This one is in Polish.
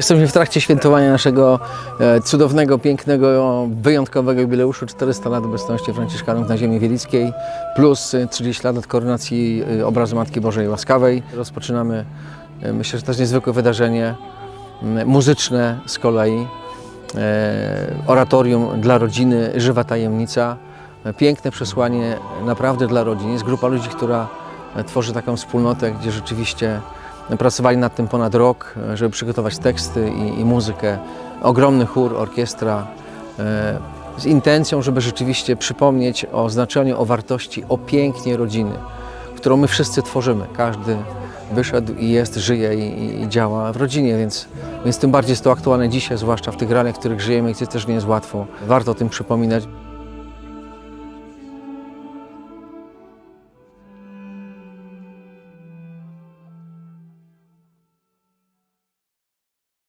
Jesteśmy w trakcie świętowania naszego e, cudownego, pięknego, wyjątkowego jubileuszu 400 lat obecności Franciszkanów na ziemi wielickiej plus e, 30 lat od koronacji e, obrazu Matki Bożej Łaskawej. Rozpoczynamy, e, myślę, że też niezwykłe wydarzenie muzyczne z kolei. E, Oratorium dla rodziny, żywa tajemnica. E, Piękne przesłanie naprawdę dla rodzin. Jest grupa ludzi, która e, tworzy taką wspólnotę, gdzie rzeczywiście Pracowali nad tym ponad rok, e, żeby przygotować teksty i, i muzykę. Ogromny chór, orkiestra e, z intencją, żeby rzeczywiście przypomnieć o znaczeniu, o wartości, o pięknie rodziny, którą my wszyscy tworzymy. Każdy wyszedł i jest, żyje i, i działa w rodzinie, więc, więc tym bardziej jest to aktualne dzisiaj, zwłaszcza w tych realiach, w których żyjemy, gdzie też nie jest łatwo. Warto o tym przypominać.